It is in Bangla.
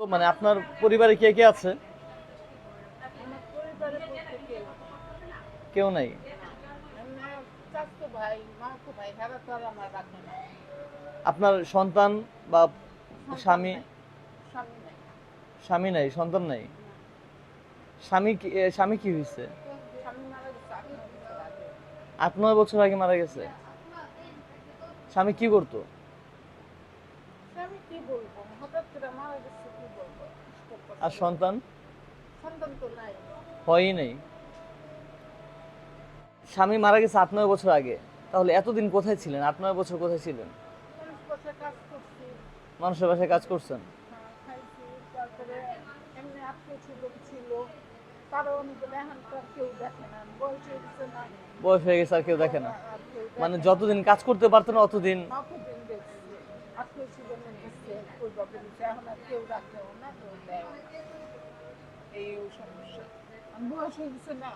মানে আপনার পরিবারে কে কে আছে? কেউ নাই? আপনার সন্তান বা স্বামী? স্বামী নাই, সন্তান নাই? স্বামী স্বামী কি হয়েছে আট, নয় বছর আগে মারা গেছে? স্বামী কি করতো? স্বামী কি বলব? হঠাৎ করে মারা গেছে কি বলব? আর সন্তান? সন্তান তো নাই। হয়ই নাই। স্বামী মারা গেছে আট নয় বছর আগে। তাহলে এতদিন কোথায় ছিলেন? আট নয় বছর কোথায় ছিলেন? মানুষের বাসায় কাজ করছেন? হ্যাঁ, বয়স হয়ে গেছে আর কেউ দেখে না। মানে যতদিন কাজ করতে পারতেন অতদিন এখন আর কেউ না কেউ দেয় এই সমস্যা। গেছে না।